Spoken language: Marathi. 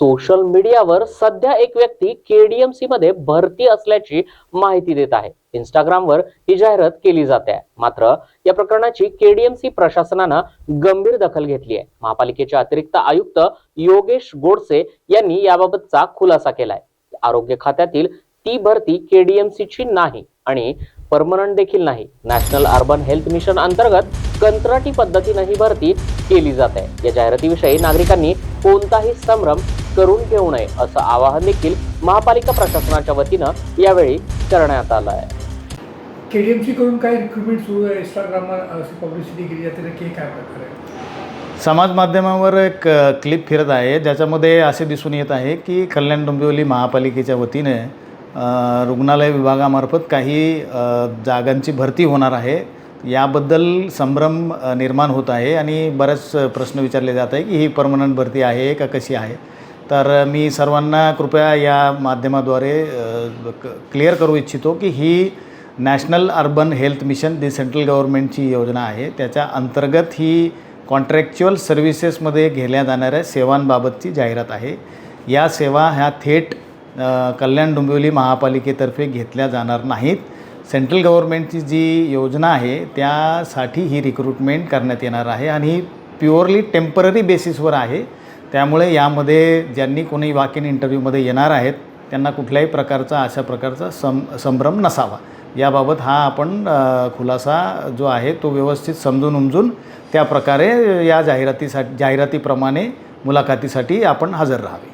सोशल मीडियावर सध्या एक व्यक्ती केडीएमसी मध्ये भरती असल्याची माहिती देत आहे. इंस्टाग्रामवर ही जाहिरात केली जाते. आहे मात्र या प्रकरणाची केडीएमसी प्रशासनानं गंभीर दखल घेतली आहे. महापालिकेचे अतिरिक्त आयुक्त योगेश गोडसे यांनी याबाबतचा खुलासा केलाय. आरोग्य खात्यातील ती भरती केडीएमसीची नाही आणि परमनंट देखील नाही. नॅशनल अर्बन हेल्थ मिशन अंतर्गत कंत्राटी पद्धतीनं ही भरती केली जाते. या जाहिरातीविषयी नागरिकांनी कोणताही संभ्रम करून घेऊ नये असं आवाहन देखील महापालिका प्रशासनाच्या वतीनं यावेळी करण्यात आलं आहे. के डी एम सीकडून काय रिक्रुटमेंट सुरू आहे? इंस्टाग्रामवर अशी पब्लिसिटी केली जाते हे काय प्रकार आहे? समाज माध्यमावर एक क्लिप फिरत आहे ज्याच्यामध्ये असे दिसून येत आहे की कल्याण डोंबिवली महापालिकेच्या वतीने रुग्णालय विभागामार्फत काही जागांची भरती होणार आहे. याबद्दल संभ्रम निर्माण होत आहे आणि बरेच प्रश्न विचारले जात आहे की ही परमनंट भरती आहे का कशी आहे? तर मी सर्वांना कृपया या माध्यमाद्वारे क्लिअर करू इच्छितो की ही national urban health mission the central गव्हर्नमेंटची योजना आहे. त्याच्या अंतर्गत ही कॉन्ट्रॅक्च्युअल सर्व्हिसेसमध्ये घेतल्या जाणाऱ्या सेवांबाबतची जाहिरात आहे. या सेवा ह्या थेट कल्याण डोंबिवली महापालिकेतर्फे घेतल्या जाणार नाहीत. सेंट्रल गव्हर्नमेंटची जी योजना आहे त्यासाठी ही रिक्रुटमेंट करण्यात येणार आहे आणि ही प्युअरली टेंपररी बेसिसवर आहे. त्यामुळे यामध्ये ज्यांनी कोणी वॉक इन इंटरव्ह्यूमध्ये येणार आहेत त्यांना कुठल्याही प्रकारचा अशा प्रकारचा सं संभ्रम नसावा. याबाबत हा आपण खुलासा जो आहे तो व्यवस्थित समजून उमजून त्या प्रकारे या जाहिरातीसाठी जाहिरातीप्रमाणे मुलाखतीसाठी आपण हजर राहावे.